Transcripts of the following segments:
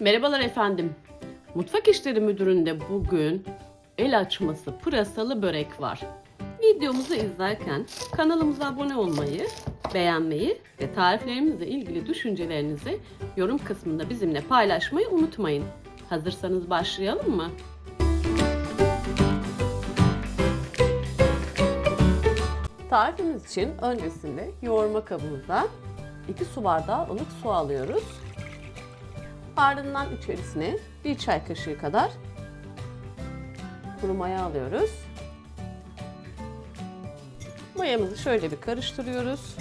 Merhabalar efendim. Mutfak İşleri Müdürü'nde bugün el açması pırasalı börek var. Videomuzu izlerken kanalımıza abone olmayı, beğenmeyi ve tariflerimizle ilgili düşüncelerinizi yorum kısmında bizimle paylaşmayı unutmayın. Hazırsanız başlayalım mı? Tarifimiz için öncesinde yoğurma kabımıza 2 su bardağı ılık su alıyoruz. Ardından içerisine bir çay kaşığı kadar kuru maya alıyoruz. Mayamızı şöyle bir karıştırıyoruz.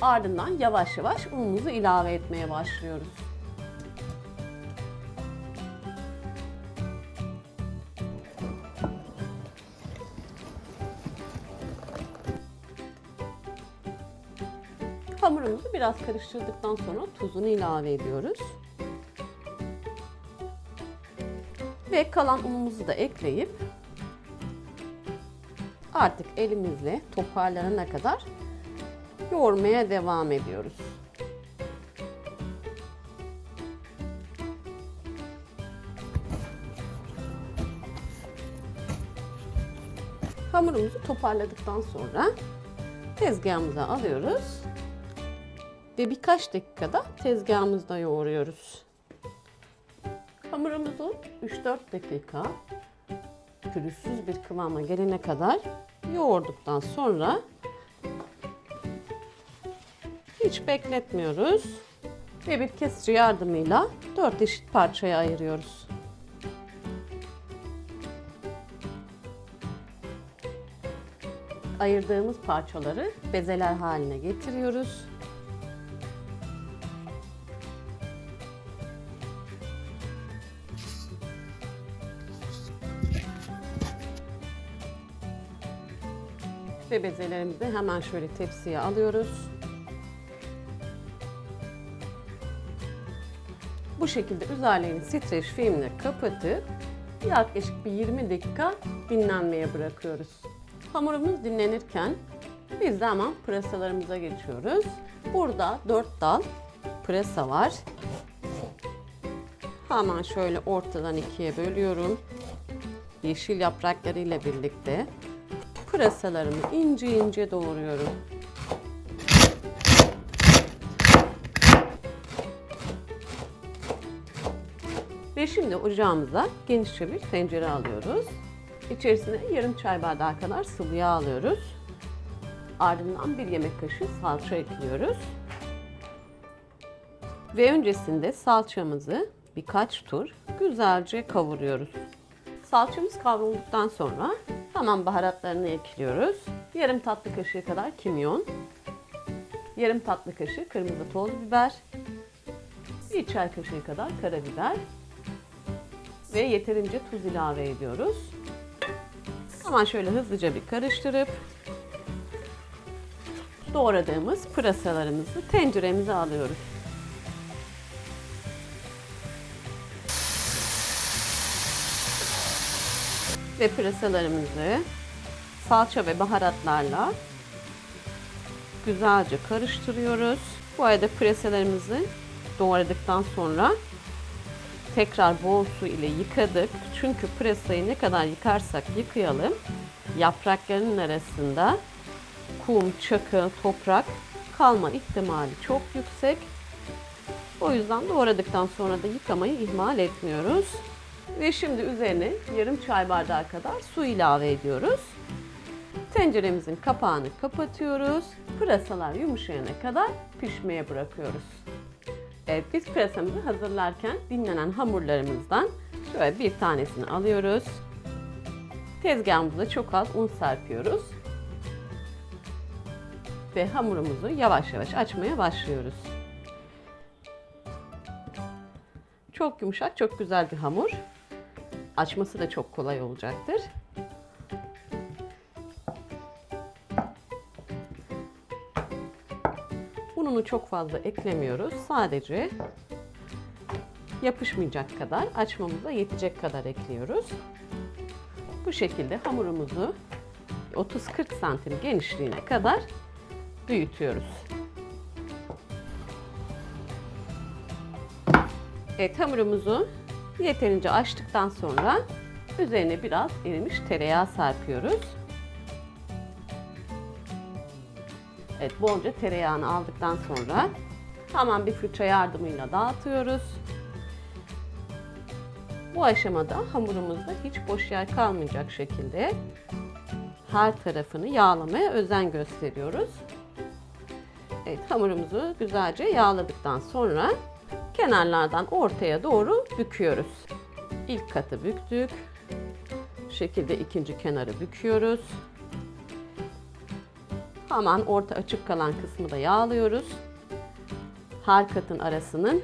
Ardından yavaş yavaş unumuzu ilave etmeye başlıyoruz. Hamurumuzu biraz karıştırdıktan sonra tuzunu ilave ediyoruz. Ve kalan unumuzu da ekleyip artık elimizle toparlanana kadar yoğurmaya devam ediyoruz. Hamurumuzu toparladıktan sonra tezgahımıza alıyoruz ve birkaç dakikada tezgahımızda yoğuruyoruz. Hamurumuzu 3-4 dakika pürüzsüz bir kıvama gelene kadar yoğurduktan sonra hiç bekletmiyoruz ve bir kesici yardımıyla 4 eşit parçaya ayırıyoruz. Ayırdığımız parçaları bezeler haline getiriyoruz. Ve bezelerimizi hemen şöyle tepsiye alıyoruz. Bu şekilde üzerlerini streç filmle kapatıp yaklaşık bir 20 dakika dinlenmeye bırakıyoruz. Hamurumuz dinlenirken biz de hemen pırasalarımıza geçiyoruz. Burada 4 dal pırasa var. Hemen şöyle ortadan ikiye bölüyorum. Yeşil yapraklarıyla birlikte pırasalarımı ince ince doğruyorum. Ve şimdi ocağımıza genişçe bir tencere alıyoruz. İçerisine yarım çay bardağı kadar sıvı yağ alıyoruz. Ardından bir yemek kaşığı salça ekliyoruz. Ve öncesinde salçamızı birkaç tur güzelce kavuruyoruz. Salçamız kavrulduktan sonra Tamam baharatlarını ekliyoruz. Yarım tatlı kaşığı kadar kimyon. Yarım tatlı kaşığı kırmızı toz biber. Bir çay kaşığı kadar karabiber. Ve yeterince tuz ilave ediyoruz. Hemen şöyle hızlıca bir karıştırıp doğradığımız pırasalarımızı tenceremize alıyoruz. Ve pırasalarımızı salça ve baharatlarla güzelce karıştırıyoruz. Bu arada pırasalarımızı doğradıktan sonra tekrar bol su ile yıkadık. Çünkü pırasayı ne kadar yıkarsak yıkayalım yapraklarının arasında kum, çakıl, toprak kalma ihtimali çok yüksek. O yüzden doğradıktan sonra da yıkamayı ihmal etmiyoruz. Ve şimdi üzerine yarım çay bardağı kadar su ilave ediyoruz. Tenceremizin kapağını kapatıyoruz. Pırasalar yumuşayana kadar pişmeye bırakıyoruz. Evet biz pırasamızı hazırlarken dinlenen hamurlarımızdan şöyle bir tanesini alıyoruz. Tezgahımıza çok az un serpiyoruz. Ve hamurumuzu yavaş yavaş açmaya başlıyoruz. Çok yumuşak, çok güzel bir hamur. Açması da çok kolay olacaktır. Ununu çok fazla eklemiyoruz. Sadece yapışmayacak kadar, açmamıza yetecek kadar ekliyoruz. Bu şekilde hamurumuzu 30-40 santim genişliğine kadar büyütüyoruz. Evet hamurumuzu yeterince açtıktan sonra üzerine biraz erimiş tereyağı serpiyoruz. Evet bolca tereyağını aldıktan sonra hemen bir fırça yardımıyla dağıtıyoruz. Bu aşamada hamurumuzda hiç boş yer kalmayacak şekilde her tarafını yağlamaya özen gösteriyoruz. Evet hamurumuzu güzelce yağladıktan sonra kenarlardan ortaya doğru büküyoruz. İlk katı büktük. Şekilde ikinci kenarı büküyoruz. Hemen orta açık kalan kısmı da yağlıyoruz. Her katın arasının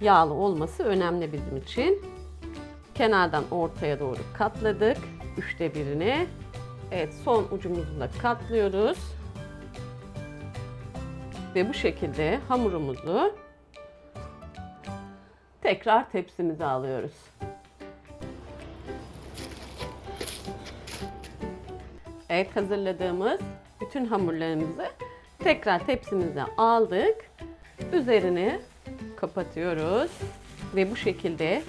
yağlı olması önemli bizim için. Kenardan ortaya doğru katladık. Üçte birini. Evet son ucumuzu da katlıyoruz. Ve bu şekilde hamurumuzu tekrar tepsimize alıyoruz. Evet hazırladığımız bütün hamurlarımızı tekrar tepsimize aldık. Üzerini kapatıyoruz ve bu şekilde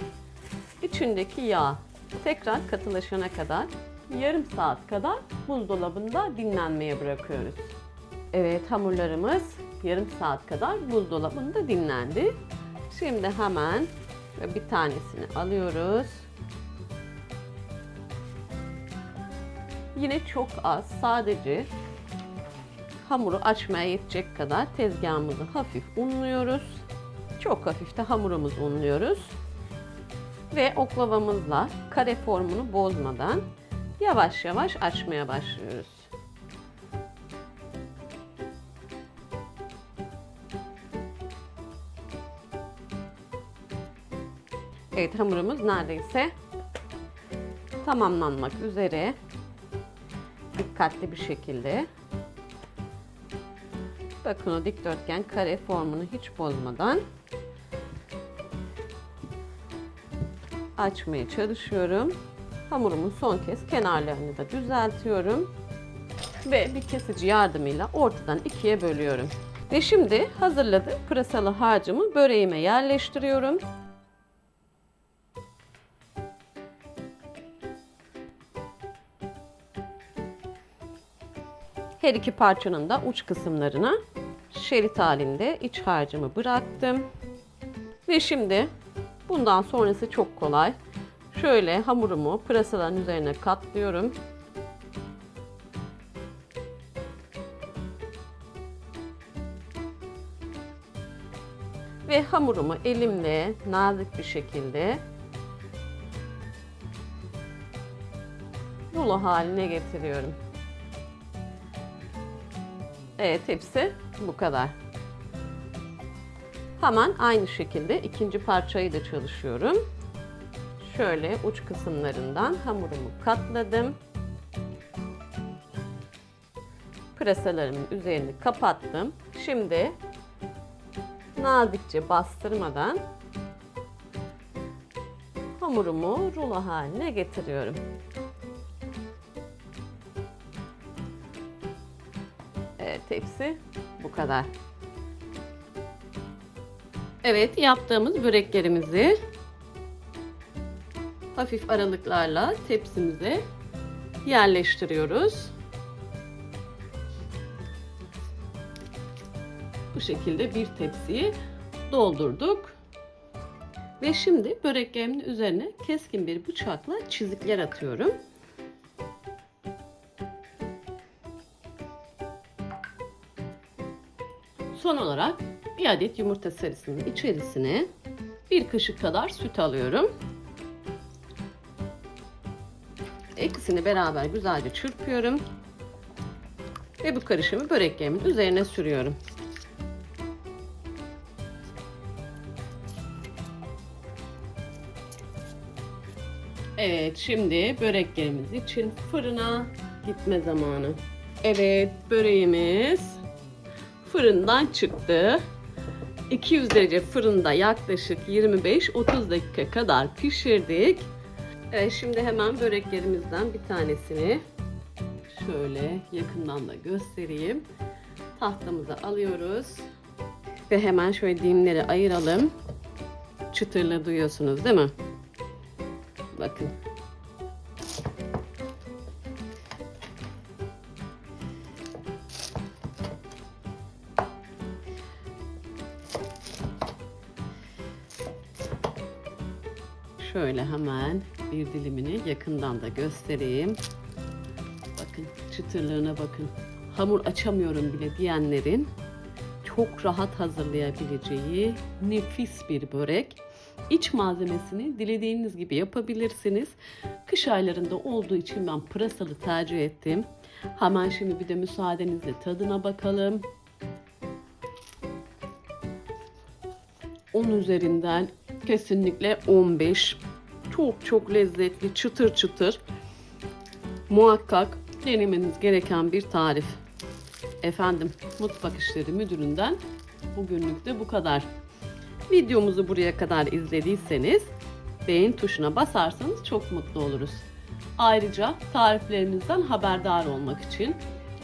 içindeki yağ tekrar katılaşana kadar yarım saat kadar buzdolabında dinlenmeye bırakıyoruz. Evet hamurlarımız yarım saat kadar buzdolabında dinlendi. Şimdi hemen bir tanesini alıyoruz. Yine çok az sadece hamuru açmaya yetecek kadar tezgahımızı hafif unluyoruz. Çok hafif de hamurumuzu unluyoruz. Ve oklavamızla kare formunu bozmadan yavaş yavaş açmaya başlıyoruz. Evet hamurumuz neredeyse tamamlanmak üzere. Dikkatli bir şekilde bakın o dikdörtgen kare formunu hiç bozmadan açmaya çalışıyorum. Hamurumun son kez kenarlarını da düzeltiyorum. Ve bir kesici yardımıyla ortadan ikiye bölüyorum. Ve şimdi hazırladığım pırasalı harcımı böreğime yerleştiriyorum. Her iki parçanın da uç kısımlarına şerit halinde iç harcımı bıraktım. Ve şimdi bundan sonrası çok kolay. Şöyle hamurumu pırasaların üzerine katlıyorum. Ve hamurumu elimle nazik bir şekilde rulo haline getiriyorum. Evet hepsi bu kadar. Hemen aynı şekilde ikinci parçayı da çalışıyorum. Şöyle uç kısımlarından hamurumu katladım. Pırasalarımın üzerini kapattım. Şimdi nazikçe bastırmadan hamurumu rulo haline getiriyorum. Evet hepsi bu kadar. Evet yaptığımız böreklerimizi hafif aralıklarla tepsimize yerleştiriyoruz. Bu şekilde bir tepsiyi doldurduk. Ve şimdi böreklerimin üzerine keskin bir bıçakla çizikler atıyorum. Son olarak bir adet yumurta sarısının içerisine bir kaşık kadar süt alıyorum. İkisini beraber güzelce çırpıyorum. Ve bu karışımı böreklerimin üzerine sürüyorum. Evet şimdi böreklerimiz için fırına gitme zamanı. Evet böreğimiz fırından çıktı. 200 derece fırında yaklaşık 25-30 dakika kadar pişirdik. Evet, şimdi hemen böreklerimizden bir tanesini şöyle yakından da göstereyim. Tahtamıza alıyoruz. Ve hemen şöyle dilimleri ayıralım. çıtırlığı duyuyorsunuz değil mi? Bakın. Şöyle hemen bir dilimini yakından da göstereyim. Bakın çıtırlığına bakın. Hamur açamıyorum bile diyenlerin çok rahat hazırlayabileceği nefis bir börek. İç malzemesini dilediğiniz gibi yapabilirsiniz. Kış aylarında olduğu için ben pırasalı tercih ettim. Hemen şimdi bir de müsaadenizle tadına bakalım. 10 üzerinden kesinlikle 15. Çok çok lezzetli, çıtır çıtır. Muhakkak denemeniz gereken bir tarif. Efendim Mutfak İşleri Müdürü'nden bugünlük de bu kadar. Videomuzu buraya kadar izlediyseniz beğen tuşuna basarsanız çok mutlu oluruz. Ayrıca tariflerimizden haberdar olmak için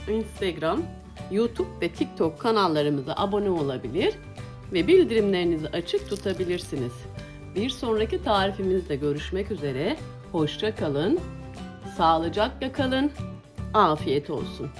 Instagram, YouTube ve TikTok kanallarımıza abone olabilir ve bildirimlerinizi açık tutabilirsiniz. Bir sonraki tarifimizde görüşmek üzere. Hoşça kalın. Sağlıcakla kalın. Afiyet olsun.